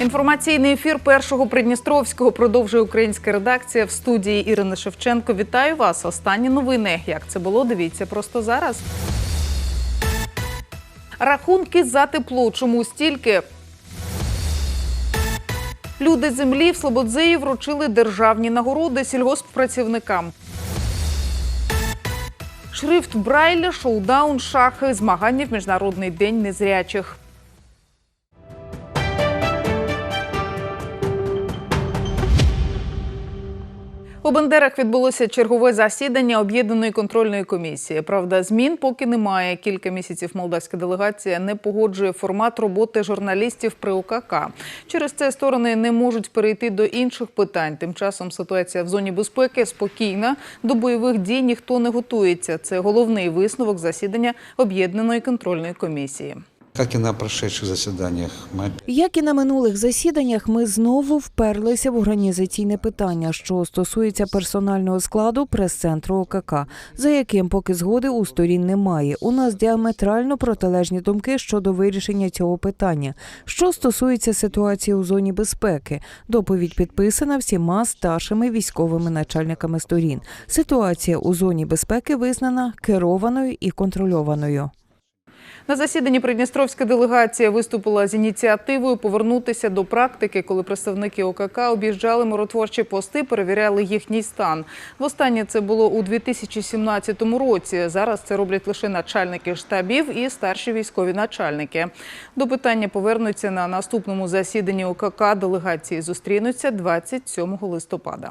Інформаційний ефір першого Придністровського продовжує українська редакція в студії Ірини Шевченко. Вітаю вас. Останні новини. Як це було? Дивіться просто зараз. Рахунки за тепло. Чому стільки? Люди землі в Слободзеї вручили державні нагороди сільгосппрацівникам. Шрифт Брайля, шоудаун, шахи, змагання в міжнародний день незрячих. У Бендерах відбулося чергове засідання об'єднаної контрольної комісії. Правда, змін поки немає. Кілька місяців молдавська делегація не погоджує формат роботи журналістів при ОКК. Через це сторони не можуть перейти до інших питань. Тим часом ситуація в зоні безпеки спокійна. До бойових дій ніхто не готується. Це головний висновок засідання об'єднаної контрольної комісії. Как и на прошедших заседаниях, мы Як і на минулих засіданнях, ми знову вперлися в організаційне питання, що стосується персонального складу прес-центру ОКК, за яким поки згоди у сторін немає. У нас діаметрально протилежні думки щодо вирішення цього питання. Що стосується ситуації у зоні безпеки, доповідь підписана всіма старшими військовими начальниками сторін. Ситуація у зоні безпеки визнана керованою і контрольованою. На засіданні Придністровська делегація виступила з ініціативою повернутися до практики, коли представники ОКК об'їжджали миротворчі пости, перевіряли їхній стан. Востаннє це було у 2017 році. Зараз це роблять лише начальники штабів і старші військові начальники. До питання повернуться на наступному засіданні ОКК. Делегації зустрінуться 27 листопада.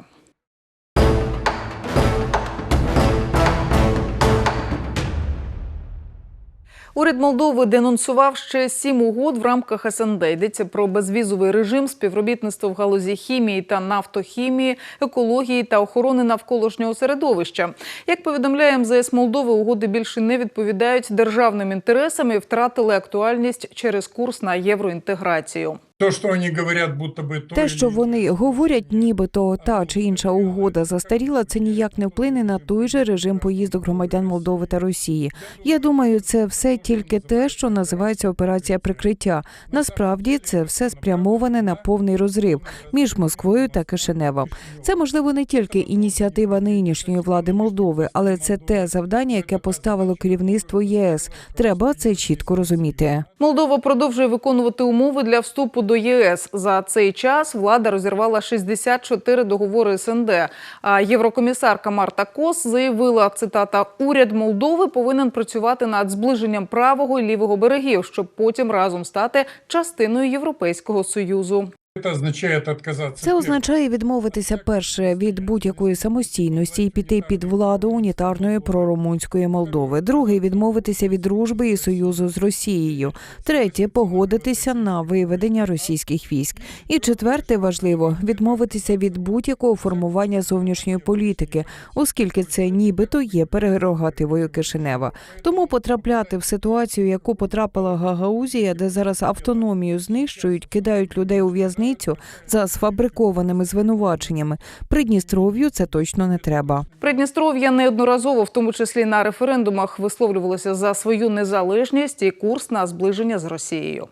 Уряд Молдови денонсував ще сім угод в рамках СНД. Йдеться про безвізовий режим, співробітництво в галузі хімії та нафтохімії, екології та охорони навколишнього середовища. Як повідомляє МЗС Молдови, угоди більше не відповідають державним інтересам і втратили актуальність через курс на євроінтеграцію. То, что они говорят, будто бы то Те, що вони говорять, нібито та чи інша угода застаріла, це ніяк не вплине на той же режим поїздок громадян Молдови та Росії. Я думаю, це все тільки те, що називається операція прикриття. Насправді це все спрямоване на повний розрив між Москвою та Кишиневом. Це можливо не тільки ініціатива нинішньої влади Молдови, але це те завдання, яке поставило керівництво єС. Треба це чітко розуміти. Молдова продовжує виконувати умови для вступу до ЄС. За цей час влада розірвала 64 договори СНД. А єврокомісарка Марта Кос заявила, цитата, уряд Молдови повинен працювати над зближенням правого і лівого берегів, щоб потім разом стати частиною Європейського союзу. Це означає відмовитися перше від будь-якої самостійності і піти під владу унітарної прорумунської Молдови. Друге відмовитися від дружби і союзу з Росією. Третє погодитися на виведення російських військ. І четверте важливо відмовитися від будь-якого формування зовнішньої політики, оскільки це нібито є прерогативою Кишинева. Тому потрапляти в ситуацію, яку потрапила Гагаузія, де зараз автономію знищують, кидають людей у в'язницю за сфабрикованими звинуваченнями. Придністров'ю це точно не треба. Придністров'я неодноразово, в тому числі на референдумах, висловлювалося за свою незалежність і курс на зближення з Росією.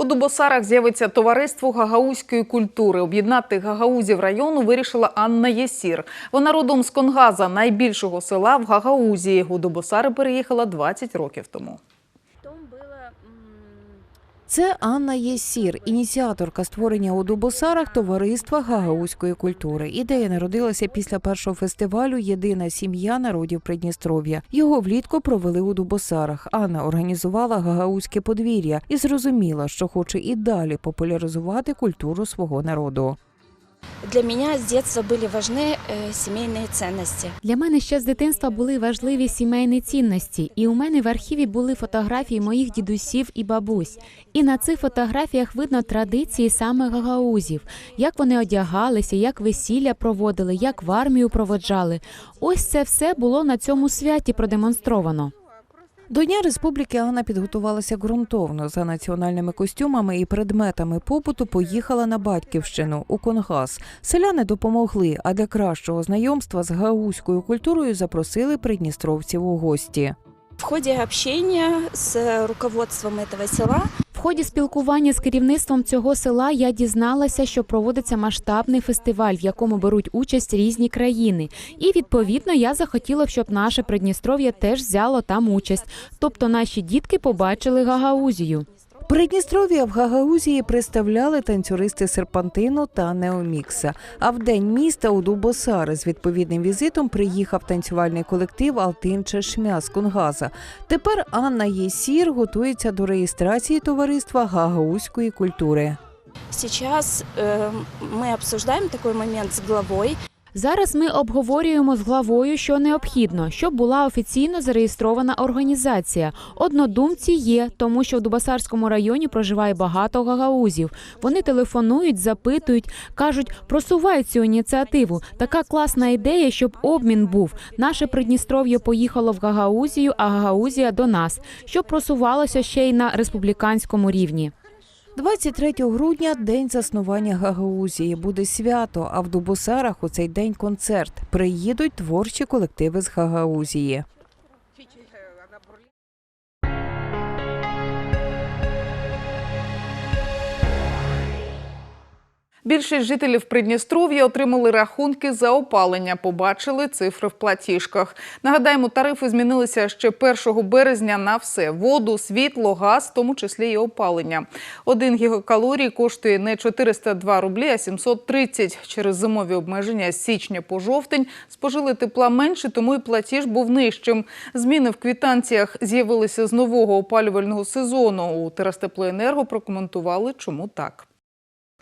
У Дубосарах з'явиться товариство гагаузької культури. Об'єднати гагаузів району вирішила Анна Єсір. Вона родом з Конгаза, найбільшого села в Гагаузії. У Дубосари переїхала 20 років тому. Це Анна Єсір, ініціаторка створення у Дубосарах товариства гагаузької культури. Ідея народилася після першого фестивалю Єдина сім'я народів Придністров'я. Його влітку провели у Дубосарах. Анна організувала гагаузьке подвір'я і зрозуміла, що хоче і далі популяризувати культуру свого народу. для меня с детства были важны э, семейные ценности. Для мене ще з дитинства були важливі сімейні цінності, і у мене в архіві були фотографії моїх дідусів і бабусь. І на цих фотографіях видно традиції саме гагаузів, як вони одягалися, як весілля проводили, як в армію проводжали. Ось це все було на цьому святі продемонстровано. До Дня Республіки Анна підготувалася ґрунтовно за національними костюмами і предметами побуту. Поїхала на батьківщину у Конгас. Селяни допомогли, а для кращого знайомства з гаузькою культурою запросили придністровців у гості. В ході общения з руководством цього села В ході спілкування з керівництвом цього села я дізналася, що проводиться масштабний фестиваль, в якому беруть участь різні країни. І відповідно я захотіла, щоб наше Придністров'я теж взяло там участь. Тобто наші дітки побачили Гагаузію. Придністров'я в Гагаузії представляли танцюристи серпантину та неомікса. А в день міста у Дубосари з відповідним візитом приїхав танцювальний колектив Алтин Чешмя з Кунгаза. Тепер Анна Єсір готується до реєстрації товариства гагаузької культури. сейчас э, мы такой момент с главой. Зараз ми обговорюємо з главою, що необхідно, щоб була офіційно зареєстрована організація. Однодумці є, тому що в Дубасарському районі проживає багато гагаузів. Вони телефонують, запитують, кажуть, просувай цю ініціативу. Така класна ідея, щоб обмін був. Наше Придністров'я поїхало в Гагаузію, а Гагаузія до нас, щоб просувалося ще й на республіканському рівні. 23 грудня день заснування Гагаузії. Буде свято. А в Дубосарах у цей день концерт. Приїдуть творчі колективи з Гагаузії. Більшість жителів Придністров'я отримали рахунки за опалення. Побачили цифри в платіжках. Нагадаємо, тарифи змінилися ще 1 березня на все: воду, світло, газ, в тому числі і опалення. Один гігакалорій коштує не 402 рублі, а 730. Через зимові обмеження з січня по жовтень спожили тепла менше, тому і платіж був нижчим. Зміни в квітанціях з'явилися з нового опалювального сезону. У Терастеплоенерго прокоментували, чому так.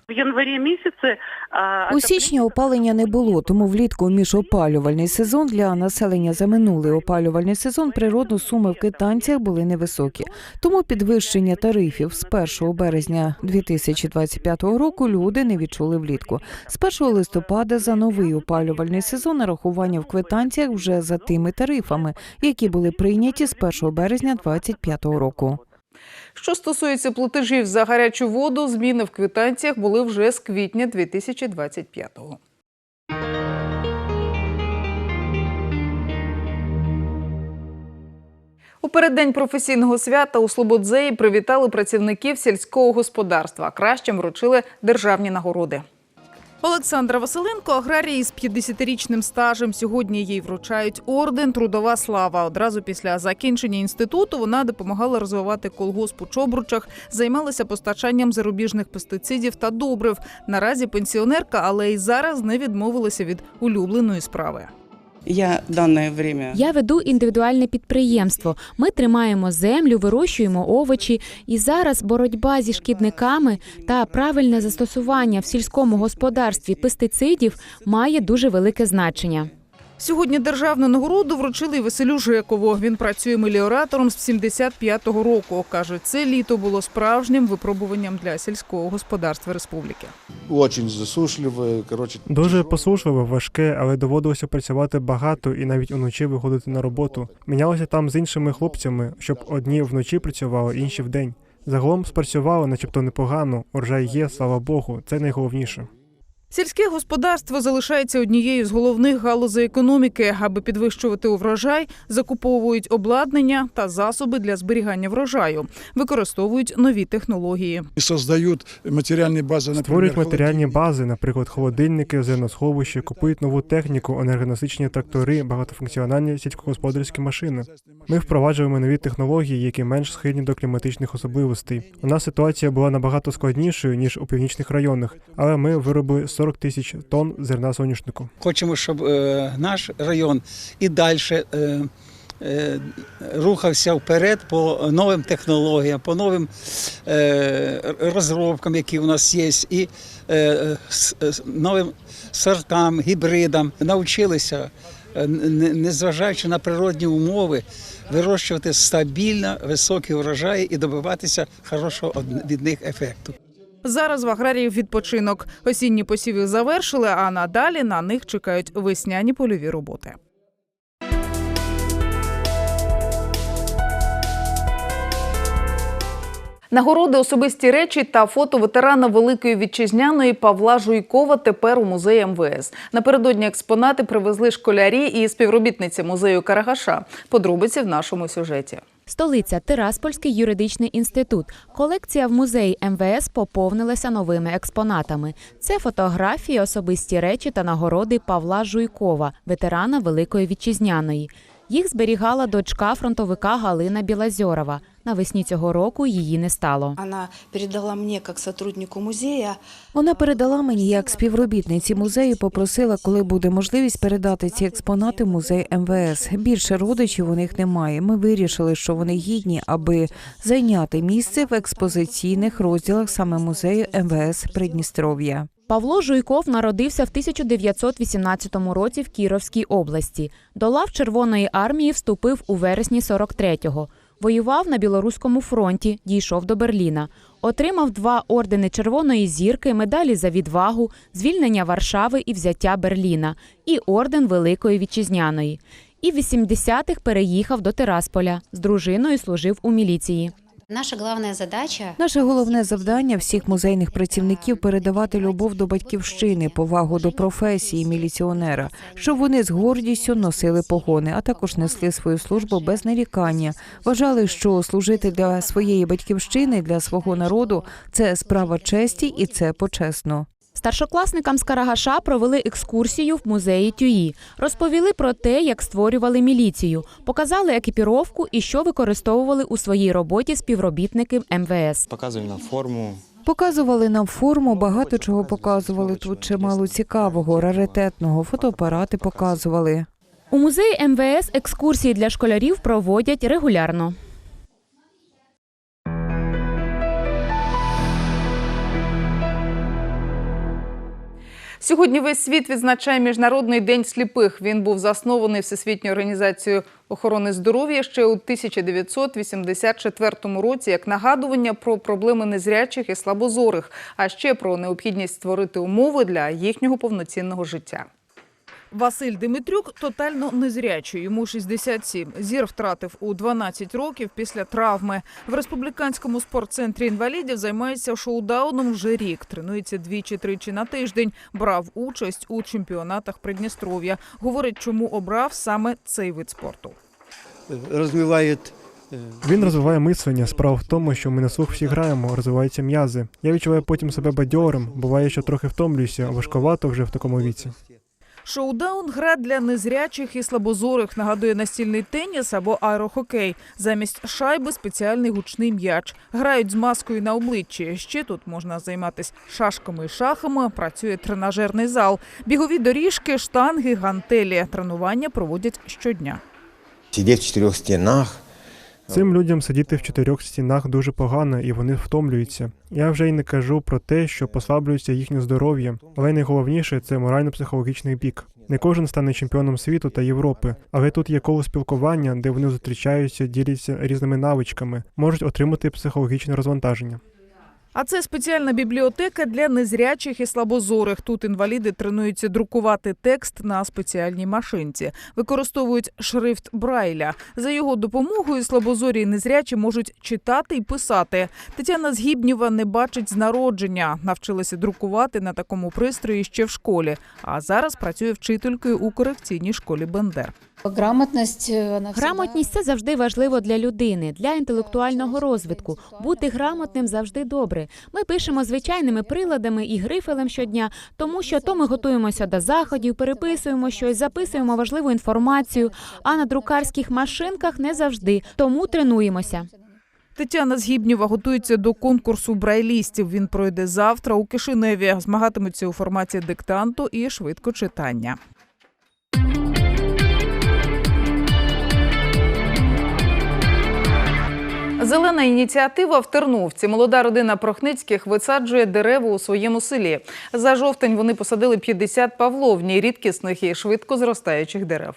В январі місяці а, У січні опалення не було, тому влітку міжопалювальний сезон для населення за минулий опалювальний сезон природно суми в квитанціях були невисокі. Тому підвищення тарифів з 1 березня 2025 року люди не відчули влітку. З 1 листопада за новий опалювальний сезон нарахування в квитанціях вже за тими тарифами, які були прийняті з 1 березня 2025 року. Що стосується платежів за гарячу воду, зміни в квитанціях були вже з квітня 2025-го. У переддень професійного свята у Слободзеї привітали працівників сільського господарства. Кращим вручили державні нагороди. Олександра Василенко аграрії з 50-річним стажем. Сьогодні їй вручають орден Трудова слава. Одразу після закінчення інституту вона допомагала розвивати колгосп у Чобручах, займалася постачанням зарубіжних пестицидів та добрив. Наразі пенсіонерка, але й зараз не відмовилася від улюбленої справи. Я дане время Я веду індивідуальне підприємство. Ми тримаємо землю, вирощуємо овочі. І зараз боротьба зі шкідниками та правильне застосування в сільському господарстві пестицидів має дуже велике значення. Сьогодні державну нагороду вручили Василю Жекову. Він працює меліоратором з 75-го року. Каже, це літо було справжнім випробуванням для сільського господарства республіки. Очень засушливе, коротше. Дуже тяжело. посушливо, важке, але доводилося працювати багато і навіть уночі виходити на роботу. Мінялося там з іншими хлопцями, щоб одні вночі працювали, інші вдень. Загалом спрацювали, начебто непогано. Урожай є, слава Богу, це найголовніше. Сільське господарство залишається однією з головних галузей економіки. Аби підвищувати урожай, закуповують обладнання та засоби для зберігання врожаю, використовують нові технології. Создають матеріальні бази, Створюють матеріальні бази, наприклад, холодильники, зерносховища, купують нову техніку, енергонасичні трактори, багатофункціональні сільськогосподарські машини. Ми впроваджуємо нові технології, які менш схильні до кліматичних особливостей. У нас ситуація була набагато складнішою ніж у північних районах, але ми виробили 40 тисяч тонн зерна соняшнику. хочемо, щоб е, наш район і далі е, е, рухався вперед по новим технологіям, по новим розробкам, які у нас є, і новим сортам, гібридам. Навчилися, не- незважаючи на природні умови, вирощувати стабільно високі урожаї і добиватися хорошого від них ефекту. Зараз в аграріїв відпочинок. Осінні посіви завершили, а надалі на них чекають весняні польові роботи. Нагороди, особисті речі та фото ветерана Великої Вітчизняної Павла Жуйкова тепер у музеї МВС. Напередодні експонати привезли школярі і співробітниці музею Карагаша. Подробиці в нашому сюжеті. Столиця Тираспольський юридичний інститут. Колекція в музеї МВС поповнилася новими експонатами. Це фотографії, особисті речі та нагороди Павла Жуйкова, ветерана Великої Вітчизняної. Їх зберігала дочка фронтовика Галина Білазьорова. Навесні цього року її не стало. Она передала мне как сотруднику музея Вона передала мені як співробітниці музею, попросила, коли буде можливість передати ці експонати в музей МВС. Більше родичів у них немає. Ми вирішили, що вони гідні, аби зайняти місце в експозиційних розділах саме музею МВС Придністров'я. Павло Жуйков народився в 1918 році в Кіровській області. До лав Червоної армії вступив у вересні 43-го. Воював на Білоруському фронті, дійшов до Берліна. Отримав два ордени Червоної зірки, медалі за відвагу, звільнення Варшави і взяття Берліна, і орден Великої Вітчизняної. І в 80-х переїхав до Тирасполя. З дружиною служив у міліції. Наша головна задача Наше головне завдання всіх музейних працівників передавати любов до батьківщини, повагу до професії міліціонера, щоб вони з гордістю носили погони, а також несли свою службу без нарікання. Вважали, що служити для своєї батьківщини, для свого народу це справа честі і це почесно. Старшокласникам з Карагаша провели екскурсію в музеї Тюї. Розповіли про те, як створювали міліцію, показали екіпіровку і що використовували у своїй роботі співробітники МВС. Показуємо на форму. Показували нам форму, багато чого показували тут чимало цікавого, раритетного, фотоапарати показували. У музеї МВС екскурсії для школярів проводять регулярно. Сьогодні весь світ відзначає Міжнародний день сліпих. Він був заснований Всесвітньою організацією охорони здоров'я ще у 1984 році як нагадування про проблеми незрячих і слабозорих, а ще про необхідність створити умови для їхнього повноцінного життя. Василь Димитрюк тотально незрячий. Йому 67. Зір втратив у 12 років після травми. В республіканському спортцентрі інвалідів займається шоудауном вже рік. Тренується двічі-тричі на тиждень. Брав участь у чемпіонатах Придністров'я. Говорить, чому обрав саме цей вид спорту. Розвиває Він розвиває мислення. Справа в тому, що ми на слух всі граємо, розвиваються м'язи. Я відчуваю потім себе бадьорим. Буває, що трохи втомлююся, важковато вже в такому віці. Шоудаун гра для незрячих і слабозорих нагадує настільний теніс або аерохокей. Замість шайби спеціальний гучний м'яч. Грають з маскою на обличчі. Ще тут можна займатися шашками і шахами. Працює тренажерний зал, бігові доріжки, штанги, гантелі. Тренування проводять щодня. Сидіти в чотирьох стінах. Цим людям сидіти в чотирьох стінах дуже погано і вони втомлюються. Я вже й не кажу про те, що послаблюється їхнє здоров'я, але найголовніше це морально-психологічний бік. Не кожен стане чемпіоном світу та Європи, але тут є коло спілкування, де вони зустрічаються, діляться різними навичками, можуть отримати психологічне розвантаження. А це спеціальна бібліотека для незрячих і слабозорих. Тут інваліди тренуються друкувати текст на спеціальній машинці. Використовують шрифт Брайля. За його допомогою слабозорі і незрячі можуть читати і писати. Тетяна Згібнєва не бачить з народження. Навчилася друкувати на такому пристрої ще в школі. А зараз працює вчителькою у корекційній школі Бендер. Грамотность, она Грамотність це завжди важливо для людини, для інтелектуального розвитку. Бути грамотним завжди добре. Ми пишемо звичайними приладами і грифелем щодня, тому що то ми готуємося до заходів, переписуємо щось, записуємо важливу інформацію. А на друкарських машинках не завжди. Тому тренуємося. Тетяна Згібнєва готується до конкурсу брайлістів. Він пройде завтра у Кишиневі. Змагатимуться у форматі диктанту і швидкочитання. Зелена ініціатива в Терновці. Молода родина Прохницьких висаджує дерева у своєму селі. За жовтень вони посадили 50 павловні, рідкісних і швидко зростаючих дерев.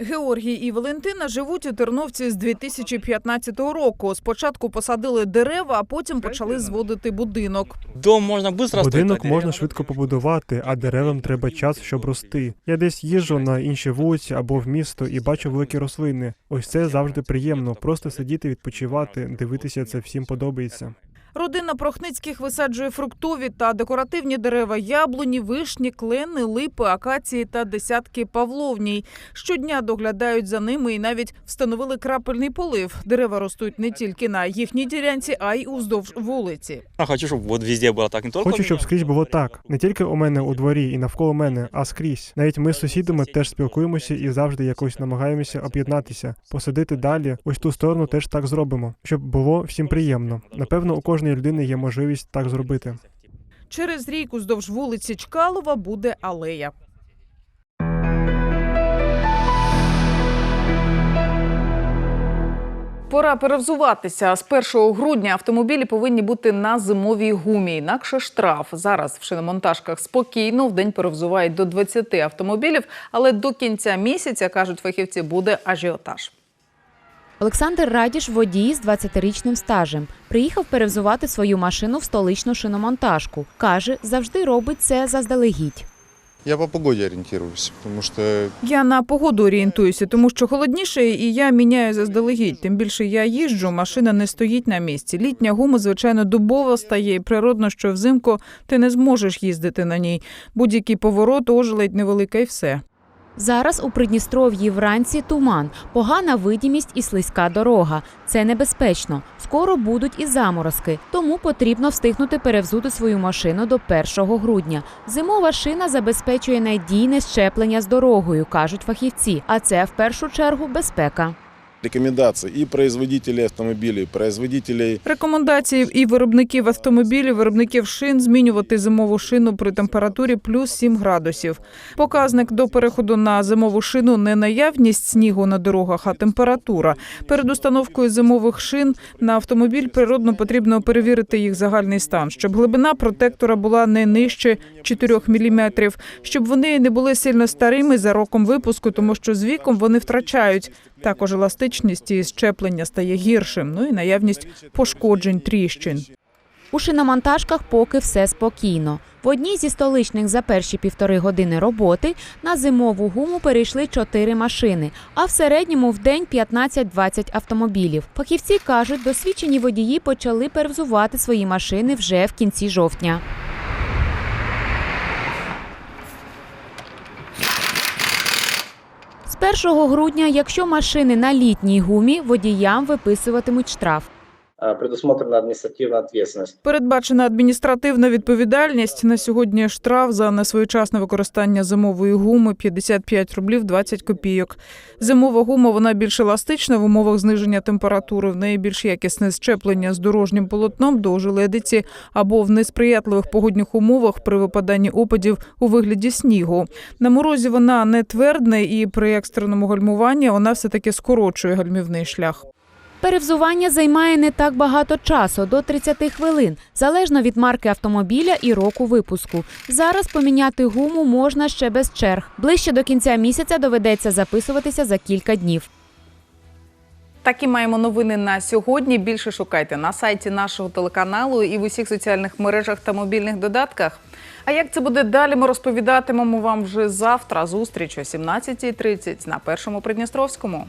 Георгій і Валентина живуть у Терновці з 2015 року. Спочатку посадили дерева, а потім почали зводити будинок. Дом можна швидко Будинок можна швидко побудувати, а деревам треба час, щоб рости. Я десь їжджу на інші вулиці або в місто і бачу великі рослини. Ось це завжди приємно. Просто сидіти, відпочивати, дивитися це всім подобається. Родина Прохницьких висаджує фруктові та декоративні дерева, яблуні, вишні, клени, липи, акації та десятки павловній. Щодня доглядають за ними і навіть встановили крапельний полив. Дерева ростуть не тільки на їхній ділянці, а й уздовж вулиці. Хочу, щоб вот везде було так, не тільки Хочу, щоб скрізь було так. Не тільки у мене у дворі і навколо мене, а скрізь. Навіть ми з сусідами теж спілкуємося і завжди якось намагаємося об'єднатися, посадити далі. Ось ту сторону теж так зробимо, щоб було всім приємно. Напевно, у кожної людини є можливість так зробити. Через рік уздовж вулиці Чкалова буде алея. Пора перевзуватися. З 1 грудня автомобілі повинні бути на зимовій гумі. Інакше штраф. Зараз в шиномонтажках спокійно в день перевзувають до 20 автомобілів, але до кінця місяця кажуть фахівці, буде ажіотаж. Олександр Радіш водій з 20-річним стажем. Приїхав перевзувати свою машину в столичну шиномонтажку. Каже, завжди робить це заздалегідь. Я по погоде ориентируюсь, потому что Я на погоду орієнтуюся, тому що холодніше, і я міняю заздалегідь. Тим більше я їжджу, машина не стоїть на місці. Літня гума, звичайно, дубова стає, і природно, що взимку ти не зможеш їздити на ній. Будь-який поворот, ожеледь невелика і все. Зараз у Придністров'ї вранці туман, погана видімість і слизька дорога. Це небезпечно. Скоро будуть і заморозки, тому потрібно встигнути перевзути свою машину до 1 грудня. Зимова шина забезпечує надійне щеплення з дорогою, кажуть фахівці. А це в першу чергу безпека. Рекомендации и производителей автомобилей, производителей Рекомендації і виробників автомобілів, виробників шин змінювати зимову шину при температурі плюс 7 градусів. Показник до переходу на зимову шину не наявність снігу на дорогах, а температура. Перед установкою зимових шин на автомобіль природно потрібно перевірити їх загальний стан, щоб глибина протектора була не нижче 4 мм, щоб вони не були сильно старими за роком випуску, тому що з віком вони втрачають. Також еластичність і щеплення стає гіршим. Ну і наявність пошкоджень тріщин. У шиномонтажках поки все спокійно. В одній зі столичних за перші півтори години роботи на зимову гуму перейшли чотири машини, а в середньому в день 15-20 автомобілів. Фахівці кажуть, досвідчені водії почали перевзувати свої машини вже в кінці жовтня. З 1 грудня, якщо машини на літній гумі, водіям виписуватимуть штраф. Предусмотрена административная ответственность. Передбачена адміністративна відповідальність на сьогодні штраф за несвоєчасне використання зимової гуми 55 рублів 20 копійок. Зимова гума вона більш еластична в умовах зниження температури. В неї більш якісне щеплення з дорожнім полотном до ожеледиці або в несприятливих погодних умовах при випаданні опадів у вигляді снігу. На морозі вона не твердне і при екстреному гальмуванні вона все таки скорочує гальмівний шлях. Перевзування займає не так багато часу до 30 хвилин, залежно від марки автомобіля і року випуску. Зараз поміняти гуму можна ще без черг. Ближче до кінця місяця доведеться записуватися за кілька днів. Такі маємо новини на сьогодні. Більше шукайте на сайті нашого телеканалу і в усіх соціальних мережах та мобільних додатках. А як це буде далі, ми розповідатимемо вам вже завтра. Зустріч о 17.30 на першому Придністровському.